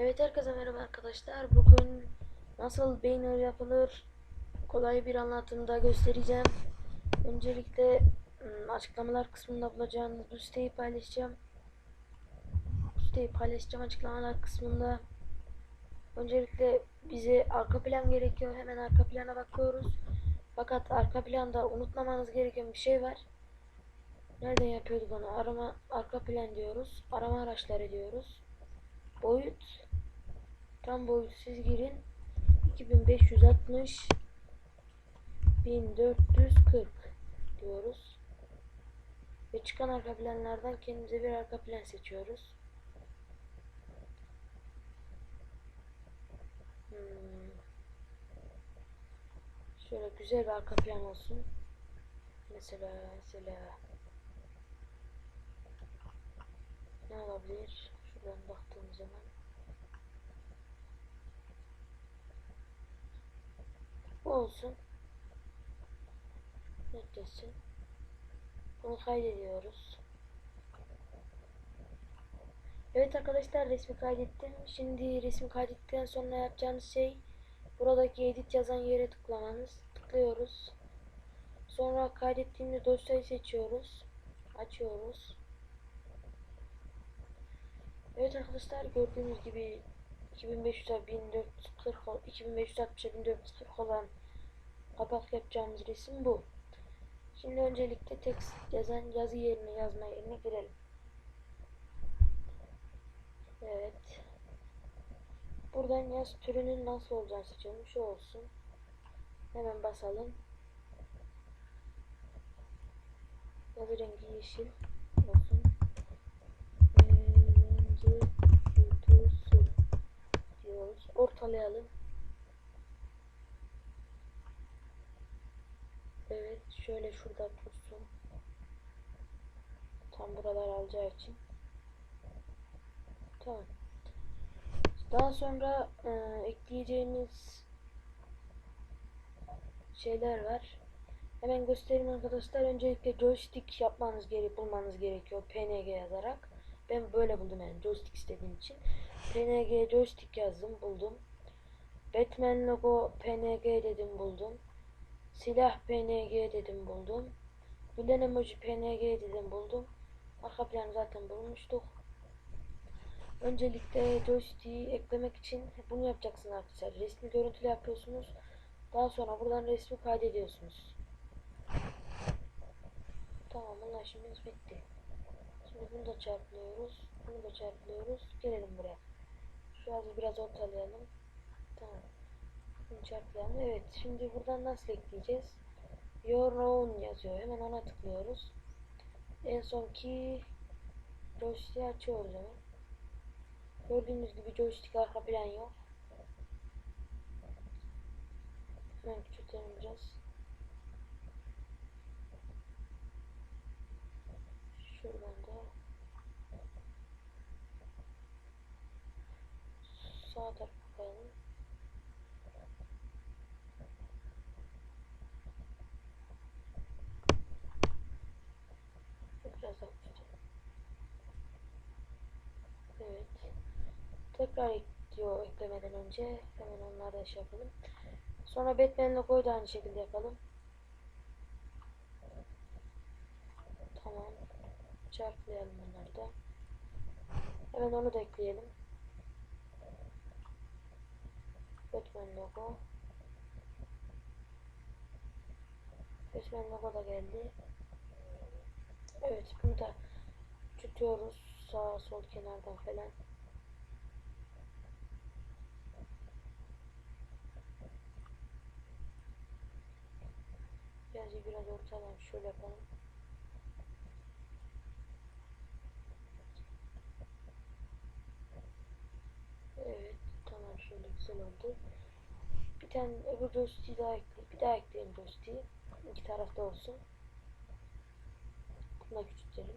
Evet herkese merhaba arkadaşlar. Bugün nasıl banner yapılır kolay bir anlatımda göstereceğim. Öncelikle ım, açıklamalar kısmında bulacağınız bu siteyi paylaşacağım. Bu siteyi paylaşacağım açıklamalar kısmında. Öncelikle bize arka plan gerekiyor. Hemen arka plana bakıyoruz. Fakat arka planda unutmamanız gereken bir şey var. Nereden yapıyorduk onu? Arama arka plan diyoruz. Arama araçları diyoruz. Boyut tam boyut siz girin 2560 1440 diyoruz. Ve çıkan arka planlardan kendimize bir arka plan seçiyoruz. Hmm. Şöyle güzel bir arka plan olsun. Mesela mesela ne olabilir? Şuradan baktığım zaman olsun. Netlesin. Bunu kaydediyoruz. Evet arkadaşlar resmi kaydettim. Şimdi resmi kaydettikten sonra yapacağınız şey buradaki edit yazan yere tıklamanız. Tıklıyoruz. Sonra kaydettiğimiz dosyayı seçiyoruz. Açıyoruz. Evet arkadaşlar gördüğünüz gibi 2500'e 1440 ol- 2560'a 1440 olan kapak yapacağımız resim bu. Şimdi öncelikle text yazan yazı yerine yazma yerine girelim. Evet. Buradan yaz türünün nasıl olacağını seçelim. Şu olsun. Hemen basalım. Yazı rengi yeşil Ortalayalım. Evet, şöyle şurada dursun. Tam buralar alacağı için. Tamam. Daha sonra e, ekleyeceğimiz şeyler var. Hemen göstereyim arkadaşlar. Öncelikle joystick yapmanız gerek, bulmanız gerekiyor. PNG yazarak. Ben böyle buldum yani joystick istediğim için. PNG joystick yazdım, buldum. Batman logo PNG dedim, buldum. Silah PNG dedim, buldum. Gülen emoji PNG dedim, buldum. Arka planı zaten bulmuştuk. Öncelikle joystick'i eklemek için bunu yapacaksınız arkadaşlar. Resmi görüntülü yapıyorsunuz. Daha sonra buradan resmi kaydediyorsunuz. Tamam bunlar bitti. Şimdi bunu da çarpılıyoruz. Bunu da çarpılıyoruz. Gelelim buraya. Şu ağzı biraz ortalayalım. Tamam. Çarplayalım. Evet. Şimdi buradan nasıl ekleyeceğiz? Your own yazıyor. Hemen ona tıklıyoruz. En son ki joystick'i açıyoruz hemen. Gördüğünüz gibi joystick arka plan yok. Hemen küçültelim biraz. Şuradan da sağ tarafa koyalım. Biraz daha küçültelim. Evet. Tekrar ekliyor eklemeden önce. Hemen onları da şey yapalım. Sonra Batman logoyu da aynı şekilde yapalım. Tamam. Çarplayalım bunları da. Hemen onu da ekleyelim. Batman logo. Batman logo da geldi. Evet bunu da tutuyoruz sağ sol kenardan falan. Birazcık biraz ortadan şöyle yapalım. Evet, tamam şöyle güzel oldu. Bir tane öbür joystick'i daha ekle, bir daha ekleyelim joystick'i. İki tarafta olsun. Bunu da küçültelim.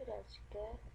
Birazcık da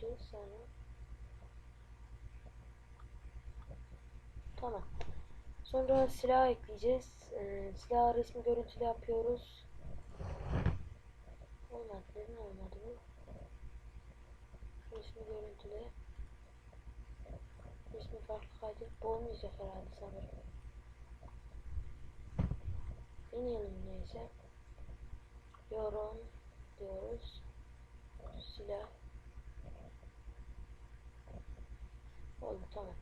büyüteceğiz sonra. Tamam. Sonra silah ekleyeceğiz. Ee, silah resmi görüntülü yapıyoruz. Olmadı. Neden olmadı bu? Resmi görüntüle. Resmi farklı kaydı. Bu olmayacak herhalde sanırım. Deneyelim neyse. Yorum diyoruz. Silah. Oldu tamam.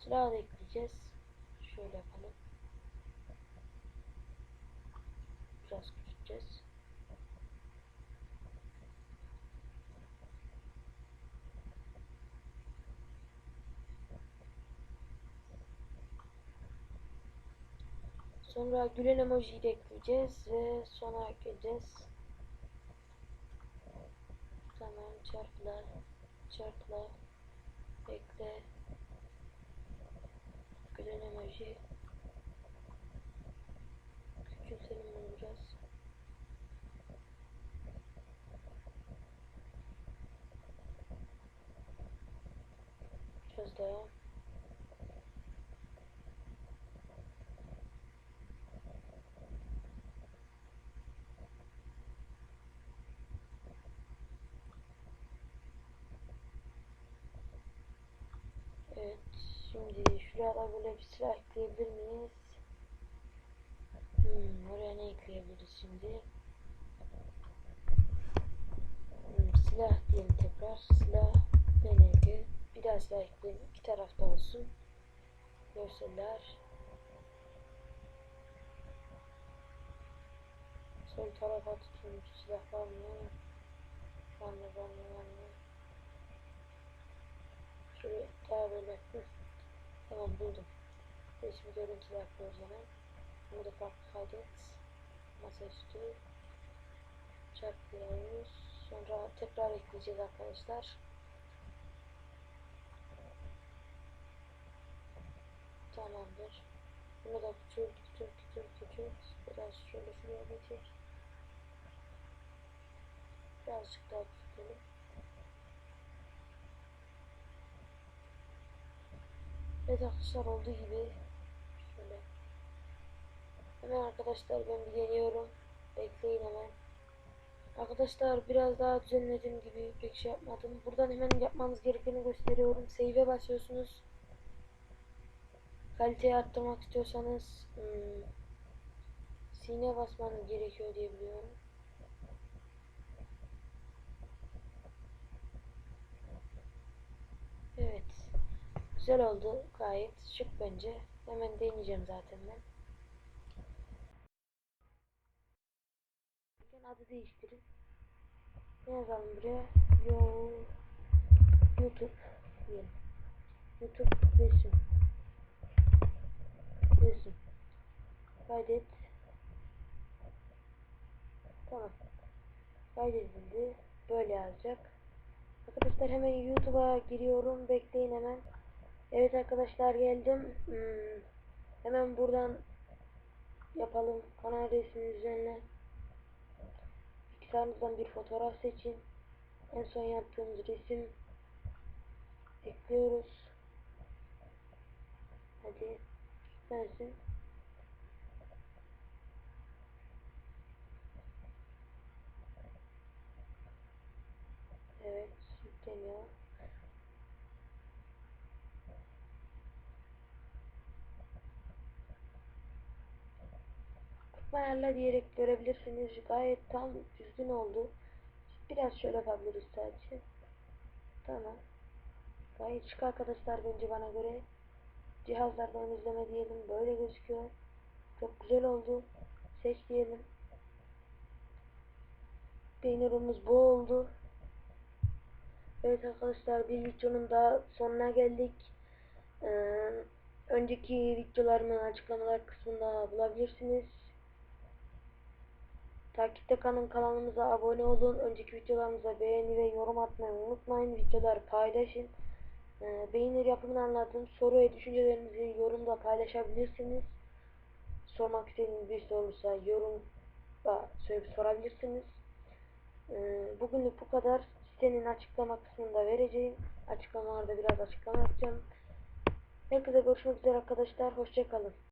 Silah da ekleyeceğiz. Şöyle yapalım. Biraz küçülteceğiz. Sonra gülen emojiyi de ekleyeceğiz ve sona ekleyeceğiz. Tamam çarpla çarpla ekle gülen emoji küçültelim bunu biraz. Biraz. Evet, şimdi şuraya da böyle bir silah ekleyebilir miyiz? Hmm, oraya ne ekleyebiliriz şimdi? Hmm, silah diyelim tekrar. Silah deneydi. Bir daha ekleyelim. İki tarafta olsun. Görseller. Sol tarafa tutulmuş silah var mı? Var mı, var mı, var mı? Şöyle daha böyle. Tamam buldum. Resmi görüntü yapıyoruz hemen. Burada farklı kaydet. Masaüstü. Çarpıyoruz. Sonra tekrar ekleyeceğiz arkadaşlar. Tamamdır. Bunu da küçült, küçült, küçült, küçült. Biraz şöyle şuraya getir. Birazcık daha küçültelim. Evet arkadaşlar olduğu gibi şöyle hemen arkadaşlar ben bir deniyorum bekleyin hemen arkadaşlar biraz daha düzenlediğim gibi pek şey yapmadım buradan hemen yapmanız gerekeni gösteriyorum save'e basıyorsunuz kaliteyi arttırmak istiyorsanız hmm, sine basmanız gerekiyor diye biliyorum evet Güzel oldu gayet şık bence. Hemen deneyeceğim zaten ben. Adı değiştirin. Ne yazalım buraya? Yo YouTube diyelim. YouTube resim. Resim. Kaydet. Tamam. Kaydedildi. Böyle yazacak. Arkadaşlar hemen YouTube'a giriyorum. Bekleyin hemen. Evet arkadaşlar geldim. Hmm, hemen buradan yapalım. Kanal resminin üzerine bilgisayarınızdan bir fotoğraf seçin. En son yaptığımız resim ekliyoruz. Hadi gelsin. Evet yükleniyor. ayarla diyerek görebilirsiniz. Gayet tam düzgün oldu. Biraz şöyle yapabiliriz sadece. Tamam. Gayet şık arkadaşlar bence bana göre. Cihazlardan izleme diyelim. Böyle gözüküyor. Çok güzel oldu. Seç diyelim. Peynirimiz bu oldu. Evet arkadaşlar bir videonun daha sonuna geldik. Ee, önceki videolarımı açıklamalar kısmında bulabilirsiniz. Takipte kalın kanalımıza abone olun. Önceki videolarımıza beğeni ve yorum atmayı unutmayın. Videoları paylaşın. Ee, beğenir yapımını anlattım. Soru ve düşüncelerinizi yorumda paylaşabilirsiniz. Sormak istediğiniz bir soruysa yorumda söyleyip sorabilirsiniz. Ee, bugünlük bu kadar. Sitenin açıklama kısmında vereceğim. Açıklamalarda biraz açıklama yapacağım. Herkese görüşmek üzere arkadaşlar. Hoşçakalın.